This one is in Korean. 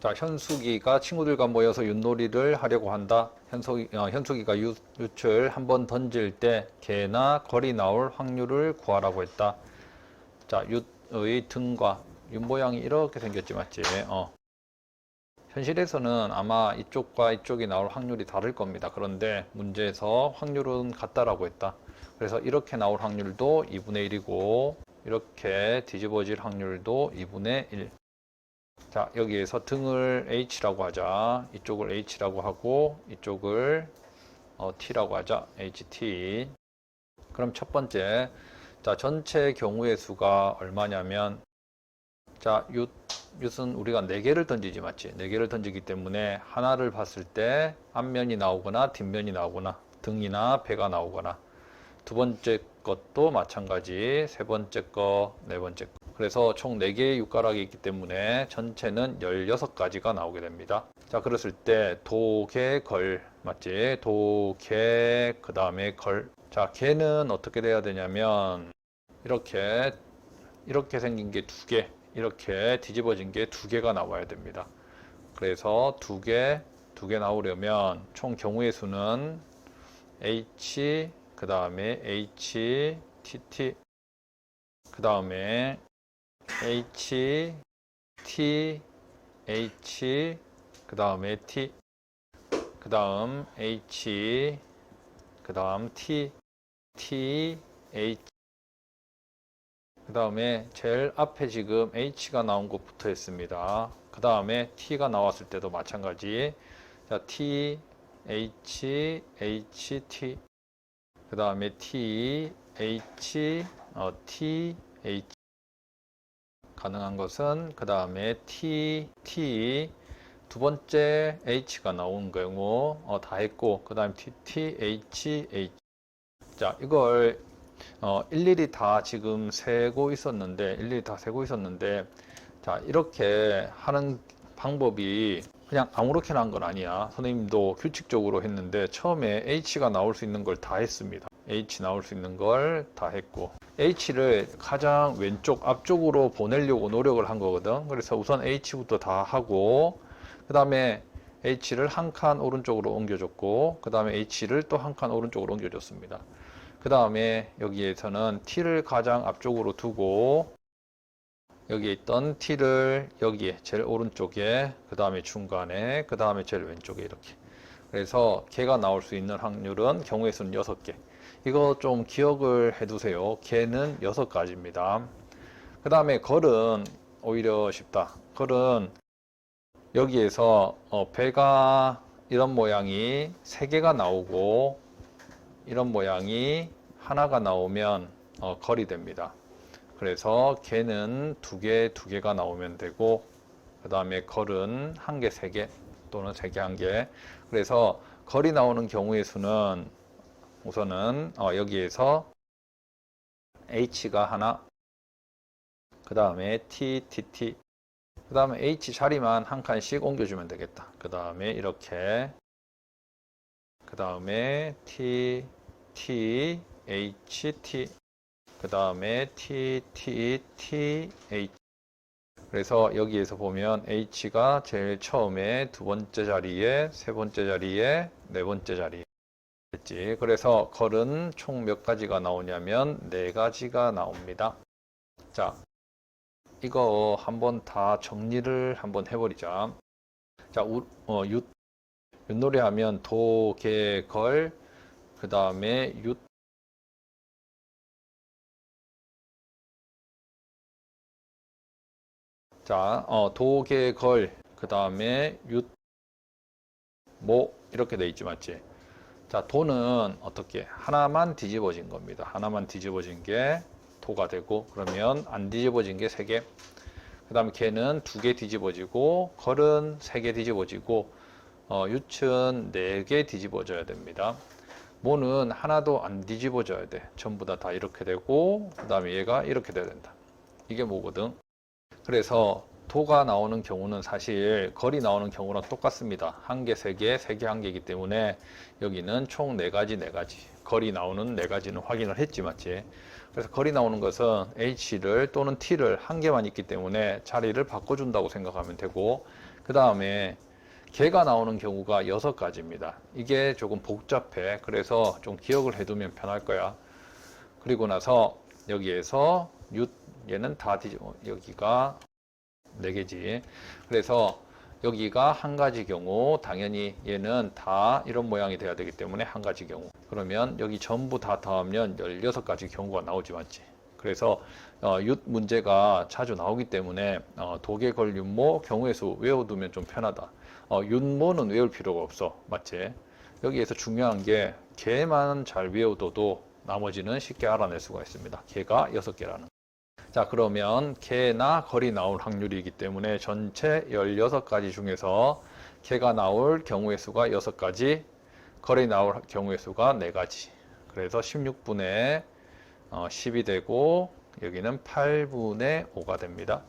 자, 현숙이가 친구들과 모여서 윷놀이를 하려고 한다. 현숙이, 어, 현숙이가 유, 윷을 한 번 던질 때 개나 걸이 나올 확률을 구하라고 했다. 자, 윷의 등과 윷 모양이 이렇게 생겼지 맞지? 어. 현실에서는 아마 이쪽과 이쪽이 나올 확률이 다를 겁니다. 그런데 문제에서 확률은 같다라고 했다. 그래서 이렇게 나올 확률도 2분의 1이고 이렇게 뒤집어질 확률도 2분의 1. 자, 여기에서 등을 H라고 하자. 이쪽을 H라고 하고 이쪽을 어, T라고 하자. HT. 그럼 첫 번째, 자, 전체 경우의 수가 얼마냐면 자, 윷, 윷은 우리가 4개를 던지지 맞지? 4개를 던지기 때문에 하나를 봤을 때 앞면이 나오거나 뒷면이 나오거나 등이나 배가 나오거나 두 번째 것도 마찬가지 세 번째 거, 네 번째 거 그래서 총 4개의 육가락이 있기 때문에 전체는 16가지가 나오게 됩니다. 자, 그랬을 때 도, 개, 걸 맞지? 도, 개, 그 다음에 걸 자, 개는 어떻게 돼야 되냐면 이렇게 이렇게 생긴 게 두 개, 이렇게 뒤집어진 게 두 개가 나와야 됩니다. 그래서 두 개, 두 개 나오려면 총 경우의 수는 H, 그 다음에 H, TT, 그 다음에 H, T, H, 그 다음에 T, 그 다음 H, 그 다음 T, T, H, 그 다음에 제일 앞에 지금 H가 나온 곳 붙어 있습니다. 그 다음에 T가 나왔을 때도 마찬가지. 자, T, H, H, T. 그 다음에 T, H, 어, T, H. 가능한 것은 그 다음에 T, T. 두 번째 H가 나온 경우 어, 다 했고 그 다음에 T, T, H, H. 자, 이걸 어, 일일이 다 지금 세고 있었는데, 일일이 다 세고 있었는데, 자, 이렇게 하는 방법이 그냥 아무렇게나 한 건 아니야. 선생님도 규칙적으로 했는데, 처음에 H가 나올 수 있는 걸 다 했습니다. H 나올 수 있는 걸 다 했고, H를 가장 왼쪽 앞쪽으로 보내려고 노력을 한 거거든. 그래서 우선 H부터 다 하고, 그 다음에 H를 한 칸 오른쪽으로 옮겨줬고, 그 다음에 H를 또 한 칸 오른쪽으로 옮겨줬습니다. 그 다음에 여기에서는 t를 가장 앞쪽으로 두고 여기에 있던 t를 여기에 제일 오른쪽에 그 다음에 중간에 그 다음에 제일 왼쪽에 이렇게 그래서 개가 나올 수 있는 확률은 경우의 수는 6개 이거 좀 기억을 해 두세요 개는 6가지입니다 그 다음에 걸은 오히려 쉽다 걸은 여기에서 어, 배가 이런 모양이 3개가 나오고 이런 모양이 하나가 나오면 어, 걸이 됩니다. 그래서 개는 두 개, 두 개가 나오면 되고 그 다음에 걸은 한 개, 세개 또는 세 개, 한 개. 그래서 걸이 나오는 경우의 수는 우선은 어, 여기에서 h가 하나, 그 다음에 t, t, t, 그 다음에 h 자리만 한 칸씩 옮겨주면 되겠다. 그 다음에 이렇게 그 다음에 t, t, h, t 그 다음에 t, t, t, h 그래서 여기에서 보면 h가 제일 처음에 두 번째 자리에 세 번째 자리에 네 번째 자리에 됐지. 그래서 걸은 총 몇 가지가 나오냐면 네 가지가 나옵니다. 자 이거 한번 다 정리를 한번 해버리자. 자 우, 어, 윷, 윷놀이 하면 도, 개, 걸 그 다음에 윷. 자, 어, 도, 개, 걸, 그 다음에 윷, 모 이렇게 돼 있지 맞지? 자, 도는 어떻게 하나만 뒤집어진 겁니다. 하나만 뒤집어진 게 도가 되고 그러면 안 뒤집어진 게 세 개. 그 다음에 개는 두 개 뒤집어지고 걸은 세 개 뒤집어지고 어, 유춘 네 개 뒤집어져야 됩니다. 모는 하나도 안 뒤집어져야 돼. 전부 다 다 이렇게 되고 그 다음에 얘가 이렇게 돼야 된다. 이게 뭐거든? 그래서 도가 나오는 경우는 사실 걸이 나오는 경우랑 똑같습니다. 한 개, 세 개, 세 개, 한 개이기 때문에 여기는 총 네 가지, 네 가지. 거리 나오는 네 가지는 확인을 했지 맞지? 그래서 거리 나오는 것은 h를 또는 t를 한 개만 있기 때문에 자리를 바꿔준다고 생각하면 되고 그 다음에 개가 나오는 경우가 여섯 가지입니다. 이게 조금 복잡해. 그래서 좀 기억을 해두면 편할 거야. 그리고 나서 여기에서 유 얘는 다 뒤집어 여기가 네 개지. 그래서 여기가 한 가지 경우 당연히 얘는 다 이런 모양이 돼야 되기 때문에 한 가지 경우. 그러면 여기 전부 다 더하면 16가지 경우가 나오지 맞지. 그래서 어, 윷 문제가 자주 나오기 때문에 어, 도개걸 윤모 경우의 수 외워두면 좀 편하다. 어, 윤모는 외울 필요가 없어. 맞지? 여기에서 중요한 게 개만 잘 외워둬도 나머지는 쉽게 알아낼 수가 있습니다. 개가 6개라는 자, 그러면 개나 거리 나올 확률이기 때문에 전체 16가지 중에서 개가 나올 경우의 수가 6가지, 거리 나올 경우의 수가 4가지. 그래서 16분의 어, 10이 되고 여기는 8분의 5가 됩니다.